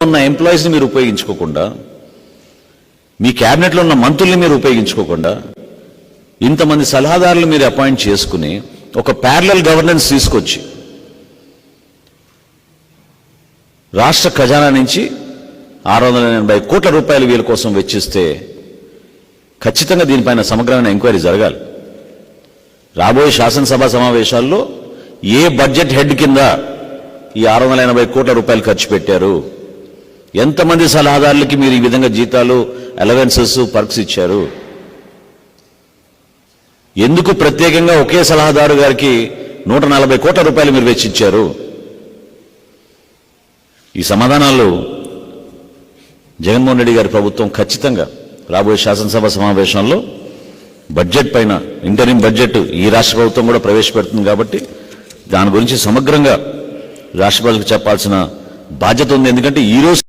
ఉన్న ఎంప్లాయీస్ని మీరు ఉపయోగించుకోకుండా మీ క్యాబినెట్లో ఉన్న మంత్రుల్ని మీరు ఉపయోగించుకోకుండా ఇంతమంది సలహాదారులు మీరు అపాయింట్ చేసుకుని ఒక ప్యారలల్ గవర్నెన్స్ తీసుకొచ్చి రాష్ట్ర ఖజానా నుంచి ఆరు వందల ఎనభై కోట్ల రూపాయలు వీళ్ళ కోసం వెచ్చిస్తే ఖచ్చితంగా దీనిపైన సమగ్రమైన ఎంక్వైరీ జరగాలి. రాబోయే శాసనసభ సమావేశాల్లో ఏ బడ్జెట్ హెడ్ కింద ఈ ఆరు వందల ఎనభై కోట్ల రూపాయలు ఖర్చు పెట్టారు? ఎంతమంది సలహాదారులకి మీరు ఈ విధంగా జీతాలు అలవెన్సెస్ పర్క్స్ ఇచ్చారు? ఎందుకు ప్రత్యేకంగా ఒకే సలహాదారు గారికి నూట నలభై కోట్ల రూపాయలు మీరు వెచ్చించారు ఈ సమాధానాలు జగన్మోహన్ రెడ్డి గారి ప్రభుత్వం ఖచ్చితంగా రాబోయే శాసనసభ సమావేశంలో బడ్జెట్ పైన ఇంటరిం బడ్జెట్ ఈ రాష్ట్ర ప్రభుత్వం కూడా ప్రవేశపెడుతుంది కాబట్టి దాని గురించి సమగ్రంగా రాష్ట్ర ప్రజలకు చెప్పాల్సిన బాధ్యత ఉంది. ఎందుకంటే ఈ రోజు